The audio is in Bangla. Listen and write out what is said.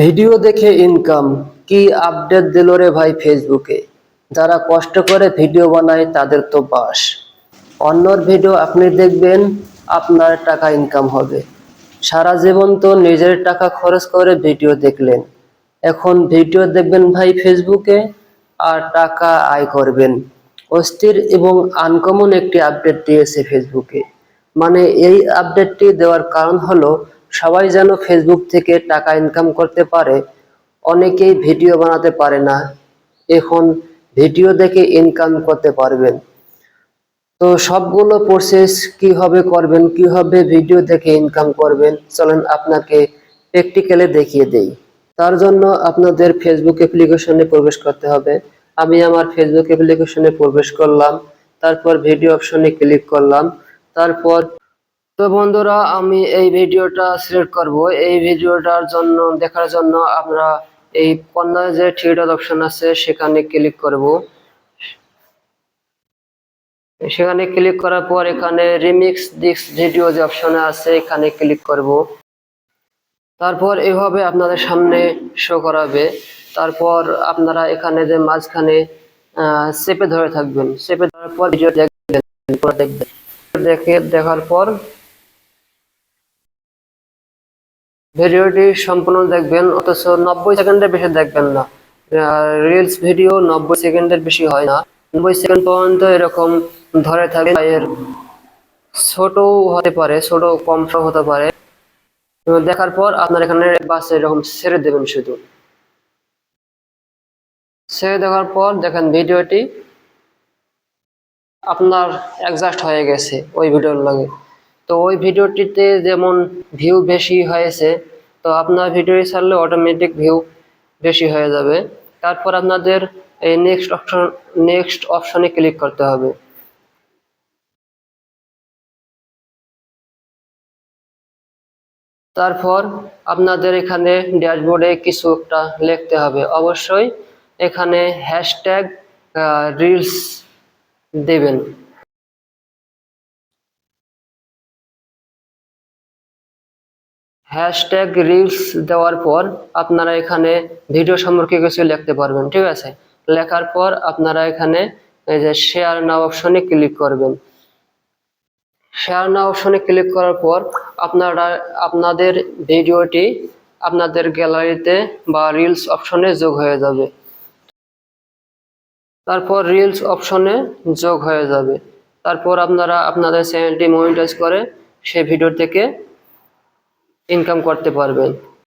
ভিডিও দেখে ইনকাম কি আপডেট দিল রে ভাই ফেসবুকে যারা কষ্ট করে ভিডিও বানায় তাদের তো বাস। অন্যর ভিডিও আপনি দেখবেন, আপনার টাকা ইনকাম হবে। সারা জীবন তো নিজের টাকা খরচ করে ভিডিও দেখলেন। এখন ভিডিও দেখবেন ভাই ফেসবুকে আর টাকা আয় করবেন। অস্থির এবং আনকমন একটি আপডেট দিয়েছে ফেসবুকে মানে এই আপডেটটি দেওয়ার কারণ হলো সবাই যেন ফেসবুক থেকে টাকা ইনকাম করতে পারে, অনেকেই ভিডিও বানাতে পারে না, এখন ভিডিও দেখে ইনকাম করতে পারবেন। তো সবগুলো প্রসেস কীভাবে করবেন, কীভাবে ভিডিও দেখে ইনকাম করবেন, চলেন আপনাকে প্র্যাকটিক্যালে দেখিয়ে দেই। তার জন্য আপনাদের ফেসবুক অ্যাপ্লিকেশনে প্রবেশ করতে হবে। আমি আমার ফেসবুক অ্যাপ্লিকেশনে প্রবেশ করলাম, তারপর ভিডিও অপশনে ক্লিক করলাম, তারপর তো বন্ধুরা, আমি এই ভিডিওটা সিলেক্ট করব। এই ভিডিওটার জন্য, দেখার জন্য আমরা এই কর্নারে যে থিয়েটার অপশন আছে, সেখানে ক্লিক করব। সেখানে ক্লিক করার পর এখানে রিমিক্স ডিক্স ভিডিও যে অপশনে আছে, এখানে ক্লিক করব। তারপর এভাবে আপনাদের সামনে শো করাবে। তারপর আপনারা এখানে যে মাঝখানে চেপে ধরে থাকবেন। চেপে ধরার পর ভিডিও দেখবেন দেখবেন। দেখে, দেখার পর ভিডিওটি সম্পূর্ণ দেখবেন, অথচ নব্বই সেকেন্ডের বেশি দেখবেন না। রিলস ভিডিও নব্বই সেকেন্ডের বেশি হয় না। নব্বই সেকেন্ড পর্যন্ত এরকম ধরে থাকে। এর ছোটও হতে পারে, ছোট কম হতে পারে। দেখার পর আপনার এখানে বাস এরকম ছেড়ে দেবেন শুধু। ছেড়ে দেওয়ার পর দেখেন ভিডিওটি আপনার অ্যাডজাস্ট হয়ে গেছে ওই ভিডিওর লাগে। তো ওই ভিডিওটিতে যেমন ভিউ বেশি হয়েছে, তো আপনার ভিডিও ছাড়লে অটোমেটিক ভিউ বেশি হয়ে যাবে। তারপর আপনাদের এই নেক্সট অপশন নেক্সট অপশনে ক্লিক করতে হবে। তারপর আপনাদের এখানে ড্যাশবোর্ডে কিছু একটা লিখতে হবে। অবশ্যই এখানে হ্যাশট্যাগ রিলস দেবেন। হ্যাশট্যাগ রিলস দেওয়ার পর আপনারা এখানে ভিডিও সম্পর্কে কিছু লিখতে পারবেন, ঠিক আছে? লেখার পর আপনারা এখানে এই যে শেয়ার নাও অপশনে ক্লিক করবেন। শেয়ার নাও অপশনে ক্লিক করার পর আপনারা, আপনাদের ভিডিওটি আপনাদের গ্যালারিতে বা রিলস অপশনে যোগ হয়ে যাবে। তারপর রিলস অপশনে যোগ হয়ে যাবে। তারপর আপনারা, আপনাদের চ্যানেলটি মনিটাইজ করে সেই ভিডিও থেকে ইনকাম করতে পারবেন।